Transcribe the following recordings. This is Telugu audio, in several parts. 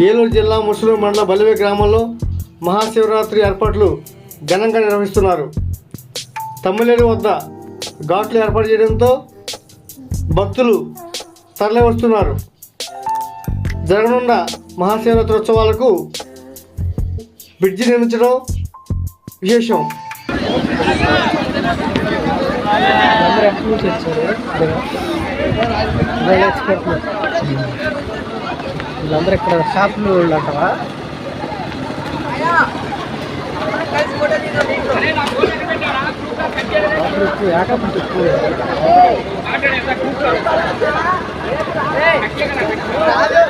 ఏలూరు జిల్లా ముసలూరు మండల బలివే గ్రామంలో మహాశివరాత్రి ఏర్పాట్లు ఘనంగా నిర్వహిస్తున్నారు. తమ్మిలేరు వద్ద ఘాట్లు ఏర్పాటు చేయడంతో భక్తులు తరలి వస్తున్నారు జరగనున్న మహాశివరాత్రి ఉత్సవాలకు బ్రిడ్జి నిర్మించడం విశేషం. అందరూ ఎక్కడి నుంచి వచ్చారు? వీళ్ళందరూ ఇక్కడ షాపులు వాళ్ళు అంటావా ఆర్డర్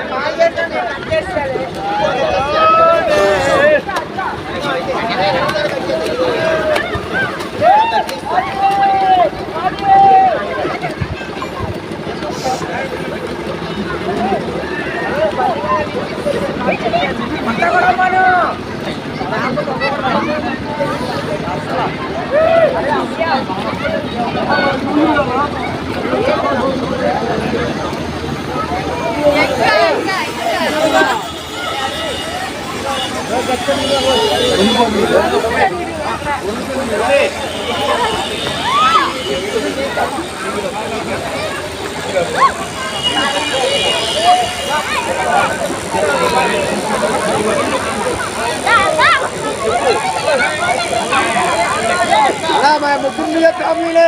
ముగ్గురు మీద ఫ్యామిలీ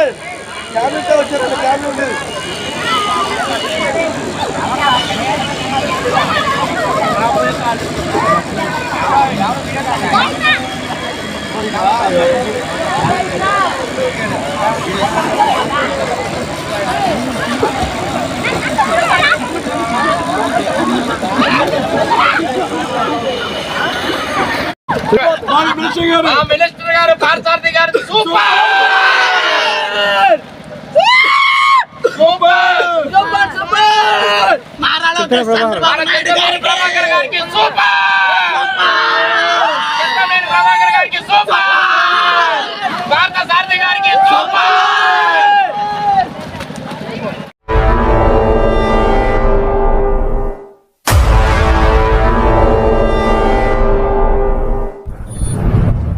ఫ్యామిలీతో వచ్చారు ఫ్యామిలీ ఉండేది మా మినిస్టర్ గారు. Parthasarathi garu super! Super!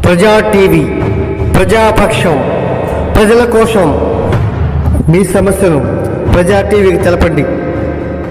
Praja TV Prajapaksham ప్రజల కోసం మీ సమస్యను ప్రజా టీవీకి తెలపండి.